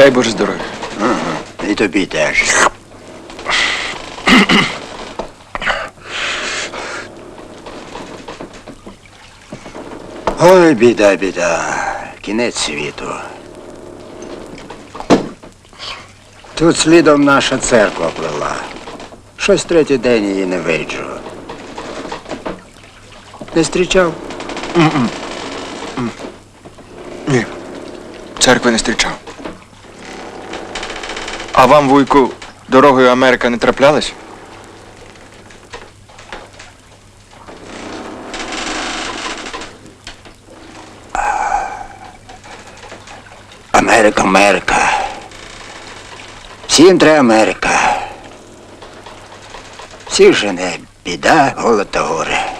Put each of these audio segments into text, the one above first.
Дай Боже здоров'я. І тобі теж. Ой, біда, біда. Кінець світу. Тут слідом наша церква плила. Щось третій день її не виджу. Не зустрічав? Ні. Церкви не зустрічав. А вам, вуйку, дорогою Америка не траплялась? Америка, Америка. Всім треба Америка. Всіх жене біда, голод та горе.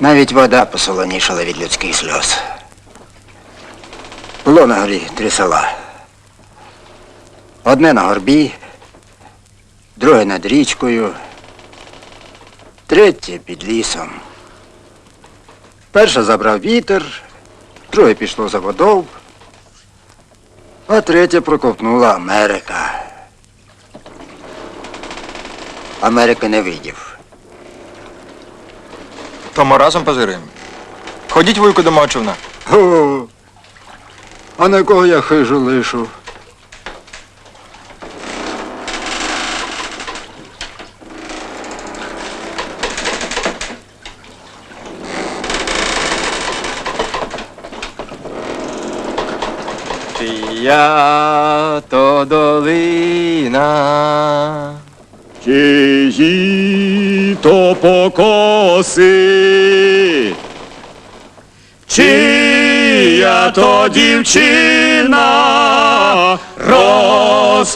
Навіть вода посолонішала від людських сльоз. Було на горі три села. Одне на горбі, друге над річкою, третє під лісом. Перше забрав вітер, друге пішло за водою, а третє проковтнула Америка. Америки не видів. Тому разом позиримо. Ходіть, вуйку, до мого човна. О, а на кого я хижу лишу? Чия то долина. Чиї то покоси, чия то дівчина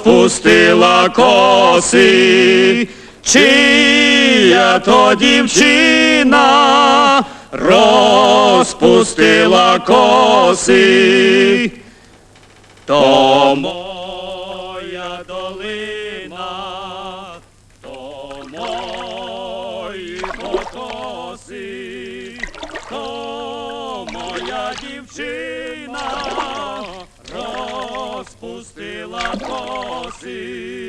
розпустила коси, чия то дівчина розпустила коси. То моя долина, то мої потоси, то моя дівчина розпустила коси.